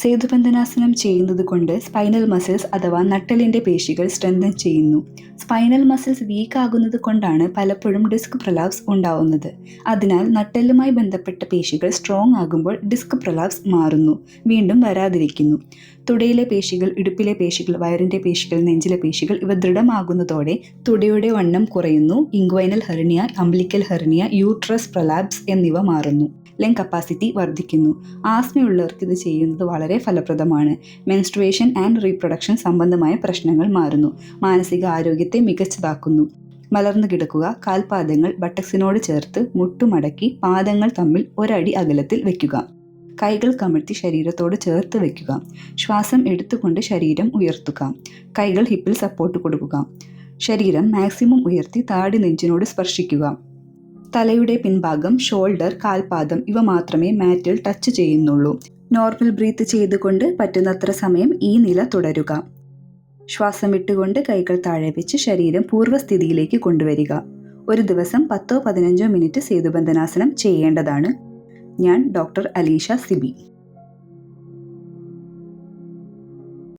സേതുബന്ധനാസനം ചെയ്യുന്നത് കൊണ്ട് spinal muscles അഥവാ നട്ടലിന്റെ പേശികൾ സ്ട്രെങ്തൻ ചെയ്യുന്നു. സ്പൈനൽ മസിൽസ് വീക്ക് ആകുന്നത് കൊണ്ടാണ് പലപ്പോഴും ഡിസ്ക് പ്രലാപ്സ് ഉണ്ടാവുന്നത്. അതിനാൽ നട്ടലുമായി ബന്ധപ്പെട്ട പേശികൾ സ്ട്രോങ് ആകുമ്പോൾ ഡിസ്ക് പ്രലാപ്സ് മാറുന്നു വീണ്ടും വരാതിരിക്കുന്നു. തുടയിലെ പേശികൾ ഇടുപ്പിലെ പേശികൾ വയറിന്റെ പേശികൾ നെഞ്ചിലെ പേശികൾ ഇവ ദൃഢമാകുന്നതോടെ തുടയുടെ വണ്ണം കുറയുന്നു. Inguinal hernia umbilical hernia uterus prolapse എന്നിവ മാറുന്നു. ലങ് കപ്പാസിറ്റി വർദ്ധിക്കുന്നു. ആസ്മയുള്ളവർക്ക് ഇത് ചെയ്യുന്നത് വളരെ ഫലപ്രദമാണ്. മെൻസ്ട്രുവേഷൻ ആൻഡ് റീപ്രൊഡക്ഷൻ സംബന്ധമായ പ്രശ്നങ്ങൾ മാറുന്നു. മാനസിക ആരോഗ്യത്തെ മികച്ചതാക്കുന്നു. മലർന്നു കിടക്കുക കാൽപാദങ്ങൾ ബട്ടക്സിനോട് ചേർത്ത് മുട്ടുമടക്കി പാദങ്ങൾ തമ്മിൽ ഒരടി അകലത്തിൽ വയ്ക്കുക കൈകൾ കമഴ്ത്തി ശരീരത്തോട് ചേർത്ത് വയ്ക്കുക ശ്വാസം എടുത്തുകൊണ്ട് ശരീരം ഉയർത്തുക. കൈകൾ ഹിപ്പിൽ സപ്പോർട്ട് കൊടുക്കുക. ശരീരം മാക്സിമം ഉയർത്തി താടി നെഞ്ചിനോട് സ്പർശിക്കുക. തലയുടെ പിൻഭാഗം ഷോൾഡർ കാൽപാദം ഇവ മാത്രമേ മാറ്റിൽ ടച്ച് ചെയ്യുന്നുള്ളൂ. നോർമൽ ബ്രീത്ത് ചെയ്തുകൊണ്ട് പറ്റുന്നത്ര സമയം ഈ നില തുടരുക. ശ്വാസം വിട്ടുകൊണ്ട് കൈകൾ താഴെ വെച്ച് ശരീരം പൂർവസ്ഥിതിയിലേക്ക് കൊണ്ടുവരിക. ഒരു ദിവസം പത്തോ പതിനഞ്ചോ മിനിറ്റ് സേതുബന്ധനാസനം ചെയ്യേണ്ടതാണ്. ഞാൻ ഡോക്ടർ അലീഷ സിബി.